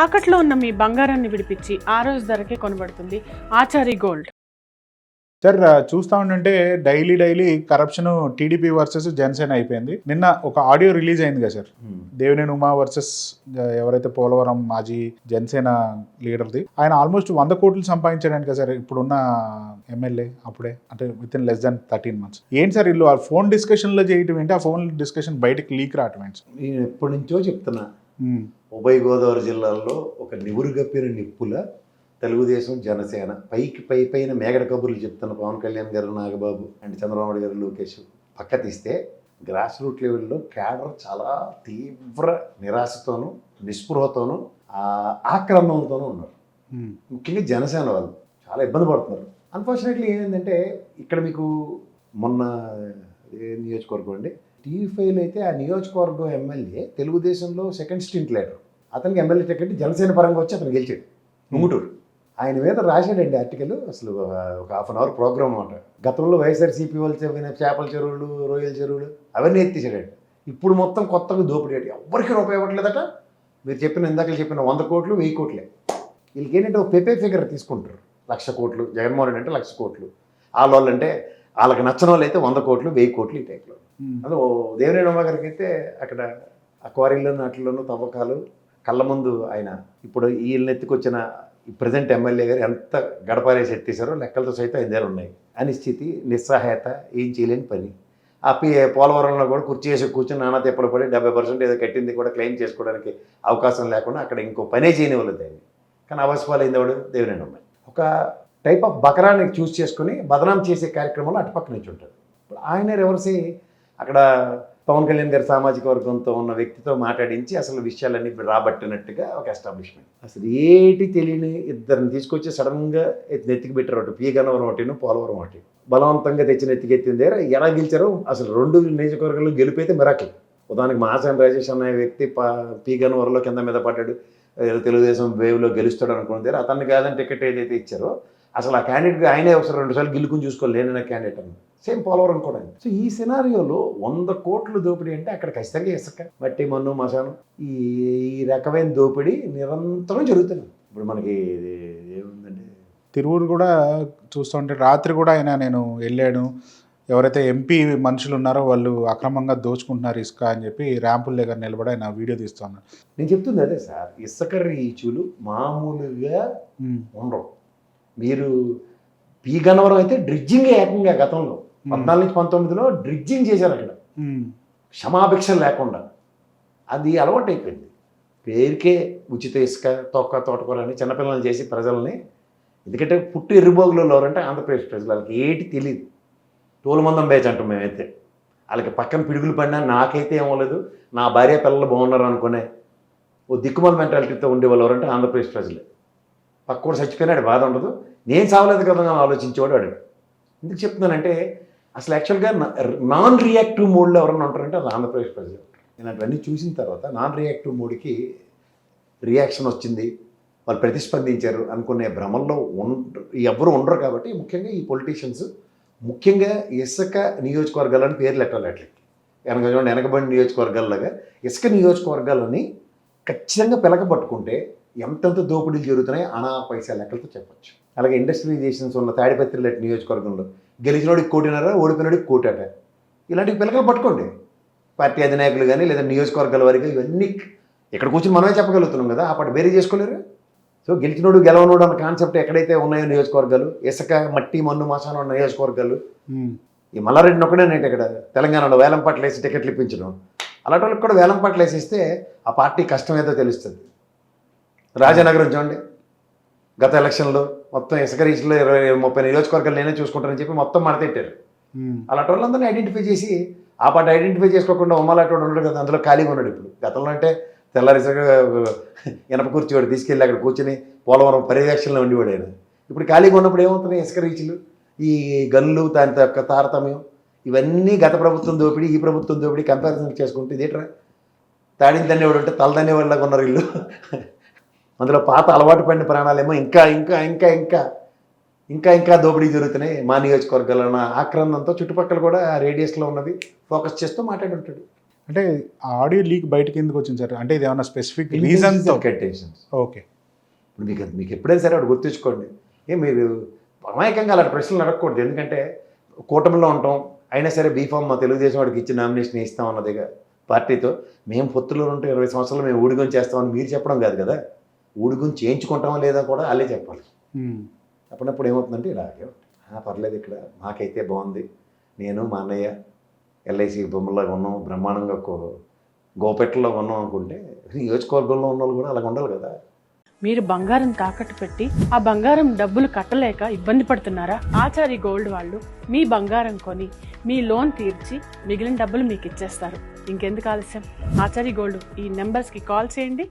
తాకట్లో ఉన్న మీ బంగారాన్ని విడిపించి ఆ రోజు ధరకే కొనబడుతుంది ఆచారి గోల్డ్. సార్ చూస్తా ఉండంటే daily daily corruption TDP versus Janasena అయిపోయింది. నిన్న ఒక ఆడియో రిలీజ్ అయింది కదా సార్. దేవినేని ఉమా వర్సెస్ ఎవరైతే పోలవరం మాజీ జనసేన లీడర్ది ఆయన ఆల్మోస్ట్ వంద కోట్లు సంపాదించడానికి కదా సార్ ఇప్పుడున్న ఎమ్మెల్యే అప్పుడే అంటే within less than thirteen months ఏంటి సార్ వీళ్ళు ఆ ఫోన్ డిస్కషన్లో చేయటం ఏంటి? ఆ ఫోన్ డిస్కషన్ బయటకు లీక్ రావటం ఏంటి ఎప్పటి నుంచో చెప్తున్నా ఉభయ గోదావరి జిల్లాల్లో ఒక నివురుగప్పిన నిప్పుల తెలుగుదేశం జనసేన పైకి పై పైన మేగడ కబుర్లు చెప్తున్న పవన్ కళ్యాణ్ గారు నాగబాబు అండ్ చంద్రబాబు గారు లోకేష్ పక్క తీస్తే గ్రాస్ రూట్ లెవెల్లో క్యాడర్ చాలా తీవ్ర నిరాశతోనూ నిస్పృహతోనూ ఆక్రమణతోనూ ఉన్నారు. ముఖ్యంగా జనసేన వాళ్ళు చాలా ఇబ్బంది పడుతున్నారు. అన్ఫార్చునేట్లీ ఏంటంటే ఇక్కడ మీకు మొన్న నియోజకవర్గం అండి. టీవీ ఫైవ్లో అయితే ఆ నియోజకవర్గం ఎమ్మెల్యే తెలుగుదేశంలో సెకండ్ స్టింట్ లీడర్. అతనికి ఎమ్మెల్యే టికెట్ జనసేన పరంగా వచ్చి అతను గెలిచాడు. ముంగుటూరు ఆయన మీద రాశాడండి ఆర్టికల్. అసలు ఒక హాఫ్ అన్ అవర్ ప్రోగ్రామ్ అనమాట గతంలో వైఎస్ఆర్సీపీ వాళ్ళు చెప్పిన చేపల చెరువులు రొయ్యల చెరువులు అవన్నీ ఎత్తేసాడండి. ఇప్పుడు మొత్తం కొత్తగా దోపిడీ. ఎవరికి రూపాయి ఇవ్వట్లేదట? మీరు చెప్పిన ఇందాక చెప్పిన వంద కోట్లు వెయ్యి కోట్లే. వీళ్ళకి ఏంటంటే ఒక పెపే ఫిగర్ తీసుకుంటారు. లక్ష కోట్లు జగన్మోహన్ రెడ్డి అంటే లక్ష కోట్లు. వాళ్ళ అంటే వాళ్ళకి నచ్చిన వాళ్ళు అయితే వంద కోట్లు వెయ్యి కోట్లు ఈ టైప్లో. అదే దేవినేని ఉమా గారికి అయితే అక్కడ ఆ క్వారీలోను తవ్వకాలు కళ్ళ ముందు ఆయన ఇప్పుడు వీళ్ళని ఎత్తుకొచ్చిన ఈ ప్రజెంట్ ఎమ్మెల్యే గారు ఎంత గడపారేసి ఎత్తేసారో లెక్కలతో సైతం ఆయన దగ్గర ఉన్నాయి. అనిశ్చితి నిస్సహాయత ఏం చేయలేని పని. ఆ పి పోలవరంలో కూడా కుర్చీ వేసి కూర్చొని నానా తెప్పలు పడి డెబ్బై పర్సెంట్ ఏదో కట్టింది కూడా క్లెయిమ్ చేసుకోవడానికి అవకాశం లేకుండా అక్కడ ఇంకో పనే చేయనివ్వలేదు ఆయన. కానీ అవసరపాలైంది వాడు దేవినేని ఒక టైప్ ఆఫ్ బకరాన్ని చూస్ చేసుకుని బదనాం చేసే కార్యక్రమంలో అటుపక్క నుంచి ఉంటాడు ఇప్పుడు ఆయన రివర్సి అక్కడ పవన్ కళ్యాణ్ గారి సామాజిక వర్గంతో ఉన్న వ్యక్తితో మాట్లాడించి అసలు విషయాలన్నీ రాబట్టినట్టుగా ఒక ఎస్టాబ్లిష్మెంట్. అసలు ఏటి తెలియని ఇద్దరిని తీసుకొచ్చి సడన్గా నెత్తికి పెట్టారు ఒకటి పీ. ఒకటిను పోలవరం ఒకటి బలవంతంగా తెచ్చిన ఎత్తికెత్తిన దగ్గర ఎలా గెలిచారో అసలు రెండు నియోజకవర్గాలు గెలిపైతే మిరాకిల్. ఉదాహరణకి మహాసేన రాజేష్ అనే వ్యక్తి పా పీ. గనవరంలో కింద మీద పడ్డాడు. తెలుగుదేశం వేవ్లో గెలుస్తాడు అనుకున్నది అతన్ని కాదని టికెట్ ఏదైతే ఇచ్చారో అసలు ఆ క్యాండిడేట్ ఆయనే ఒకసారి రెండు సార్లు గిల్లుకుని చూసుకోలేని క్యాండిడేట్ అని సేమ్ పోలవరం కూడా సో ఈ సినారియోలో వంద కోట్లు దోపిడీ అంటే అక్కడ ఖచ్చితంగా ఇసుక మట్టి మన్ను మసాను ఈ ఈ రకమైన దోపిడీ నిరంతరం జరుగుతుంది. ఇప్పుడు మనకి ఏముందండి? తిరువురు కూడా చూస్తుంటే రాత్రి కూడా ఆయన నేను వెళ్ళాను. ఎవరైతే ఎంపీ మనుషులు ఉన్నారో వాళ్ళు అక్రమంగా దోచుకుంటున్నారు ఇసుక అని చెప్పి ర్యాంపుల దగ్గర నిలబడి ఆయన వీడియో తీస్తున్నాను నేను చెప్తుంది అదే సార్ ఇసుక రీచులు మామూలుగా ఉండవు. మీరు పీ గన్నవరం అయితే డ్రిడ్జింగ్ ఏకంగా గతంలో పద్నాలుగు నుంచి పంతొమ్మిదిలో డ్రిడ్జింగ్ చేశారు అక్కడ. క్షమాభిక్ష లేకుండా. అది అలవాటు అయిపోయింది పేరుకే ఉచిత ఇసుక తొక్క తోటకూర అని చిన్నపిల్లల్ని చేసి ప్రజల్ని ఎందుకంటే పుట్టు ఎర్రిబోగులో ఎవరంటే ఆంధ్రప్రదేశ్ ప్రజలు. వాళ్ళకి ఏటి తెలియదు తోలుమందం బేచ్ అంటాం మేమైతే. వాళ్ళకి పక్కన పిడుగులు పడినా నాకైతే ఏమవలేదు నా భార్య పిల్లలు బాగున్నారు అనుకునే ఓ దిక్కుమాల మెంటాలిటీతో ఉండేవాళ్ళు ఎవరంటే ఆంధ్రప్రదేశ్ ప్రజలే. పక్కడు చచ్చిపోయినాడు బాధ ఉండదు. నేను చావలేదు కదా అని ఆలోచించేవాడు వాడు. ఎందుకు చెప్తున్నానంటే అసలు యాక్చువల్గా నాన్ రియాక్టివ్ మోడ్లో ఎవరన్నా ఉంటారంటే అది ఆంధ్రప్రదేశ్ ప్రజలు. ఇలాంటివన్నీ చూసిన తర్వాత నాన్ రియాక్టివ్ మోడ్కి రియాక్షన్ వచ్చింది. వాళ్ళు ప్రతిస్పందించారు అనుకునే భ్రమంలో ఉండ ఎవరు ఉండరు కాబట్టి ముఖ్యంగా ఈ పొలిటీషియన్స్ ముఖ్యంగా ఇసుక నియోజకవర్గాలని పేర్లు ఎట్టాలి అట్లకి వెనక చూడండి వెనకబడి నియోజకవర్గాల్లాగా ఇసుక నియోజకవర్గాలని ఖచ్చితంగా పిలకబట్టుకుంటే ఎంతెంత దోపిడీలు జరుగుతున్నాయి అనా పైసా లెక్కలతో చెప్పొచ్చు. అలాగే ఇండస్ట్రియలైజేషన్స్ ఉన్న తాడిపత్రి లాంటి నియోజకవర్గంలో గెలిచినోడికి కోటిన్నర ఓడిపోయినోడికి కోటాట. ఇలాంటివి పిలకలు పట్టుకోండి. పార్టీ అధినాయకులు కానీ లేదా నియోజకవర్గాల వారికి ఇవన్నీ ఇక్కడ కూర్చొని మనమే చెప్పగలుగుతున్నాం కదా ఆ పాట వేరే చేసుకోలేరు? సో గెలిచినోడు గెలవనోడు అన్న కాన్సెప్ట్ ఎక్కడైతే ఉన్నాయో నియోజకవర్గాలు ఇసుక మట్టి మన్ను మసాన ఉన్న నియోజకవర్గాలు ఈ మల్లారెడ్డిని ఒకటే నేను ఇక్కడ తెలంగాణలో వేలం పాటలు వేసి టికెట్లు ఇప్పించడం. అలాంటి వాళ్ళకి కూడా వేలం పాటలు వేసిస్తే ఆ పార్టీ కష్టం ఏదో తెలుస్తుంది. రాజనగరం చూడండి. గత ఎలక్షన్లో మొత్తం ఇసుక రీచ్లో ఇరవై ముప్పై నియోజకవర్గాలు నేనే చూసుకుంటానని చెప్పి మొత్తం మడతెట్టారు అలాంటి వాళ్ళందరినీ ఐడెంటిఫై చేసి ఆ పాట ఐడెంటిఫై చేసుకోకుండా ఉమ్మలాంటి వాడు ఉన్నాడు కదా అందులో ఖాళీగా ఉన్నాడు ఇప్పుడు. గతంలో అంటే తెల్లారిసగా ఇనప కూర్చోవాడు తీసుకెళ్ళి అక్కడ కూర్చొని పోలవరం పర్యవేక్షణలో ఉండేవాడు ఆయన. ఇప్పుడు ఖాళీగా ఉన్నప్పుడు ఏమవుతున్నాయి ఇసుక రీచ్లు ఈ గన్లు దాని యొక్క తారతమ్యం ఇవన్నీ గత ప్రభుత్వం దోపిడీ ఈ ప్రభుత్వం దోపిడీ కంపారిజన్ చేసుకుంటే ఇదేట్రా? తాడిని తన్నేవాడు అంటే తల తన్నేవాళ్ళగా ఉన్నారు వీళ్ళు. అందులో పాత అలవాటు పడిన ప్రాణాలేమో ఇంకా ఇంకా ఇంకా ఇంకా ఇంకా ఇంకా దోపిడీ జరుగుతున్నాయి. మా నియోజకవర్గాల్లో ఉన్న ఆక్రందంతో చుట్టుపక్కల కూడా ఆ రేడియస్లో ఉన్నది ఫోకస్ చేస్తూ మాట్లాడి ఉంటాడు. అంటే ఆ ఆడియో లీక్ బయటకి ఎందుకు వచ్చింది సార్? అంటే ఇది ఏమన్నా స్పెసిఫిక్ కంటెన్షన్స్ ఓకే. ఇప్పుడు మీకు మీకు ఎప్పుడైనా సరే వాడు గుర్తుంచుకోండి. ఏ మీరు అమాయకంగా అలాంటి ప్రశ్నలు అడగకూడదు. ఎందుకంటే కూటమిలో ఉంటాం. అయినా సరే బీఫామ్ మా తెలుగుదేశం వాడికి ఇచ్చి నామినేషన్ ఇస్తాం అన్నదిగా పార్టీతో. మేము పొత్తులో ఉంటే ఇరవై సంవత్సరాలు మేము ఊడిగొని చేస్తామని మీరు చెప్పడం కాదు కదా? ఊడిగొని చేయించుకుంటామా లేదా కూడా వాళ్ళే చెప్పాలి. అప్పుడప్పుడు ఏమవుతుందంటే ఇలాగే "ఆ, పర్లేదు ఇక్కడ మాకైతే బాగుంది. నేను మా అన్నయ్య ఎల్ఐసి బొమ్మలాగా ఉన్నాం బ్రహ్మాండంగా కో- గోపెట్టలో ఉన్నాం అనుకుంటే నియోజకవర్గంలో ఉన్న వాళ్ళు కూడా అలాగ ఉండాలి కదా. మీరు బంగారం తాకట్టు పెట్టి ఆ బంగారం డబ్బులు కట్టలేక ఇబ్బంది పడుతున్నారా? ఆచారి గోల్డ్ వాళ్ళు మీ బంగారం కొని మీ లోన్ తీర్చి మిగిలిన డబ్బులు మీకు ఇచ్చేస్తారు. ఇంకెందుకు ఆలస్యం? ఆచారి గోల్డ్ ఈ నెంబర్స్కి కాల్ చేయండి.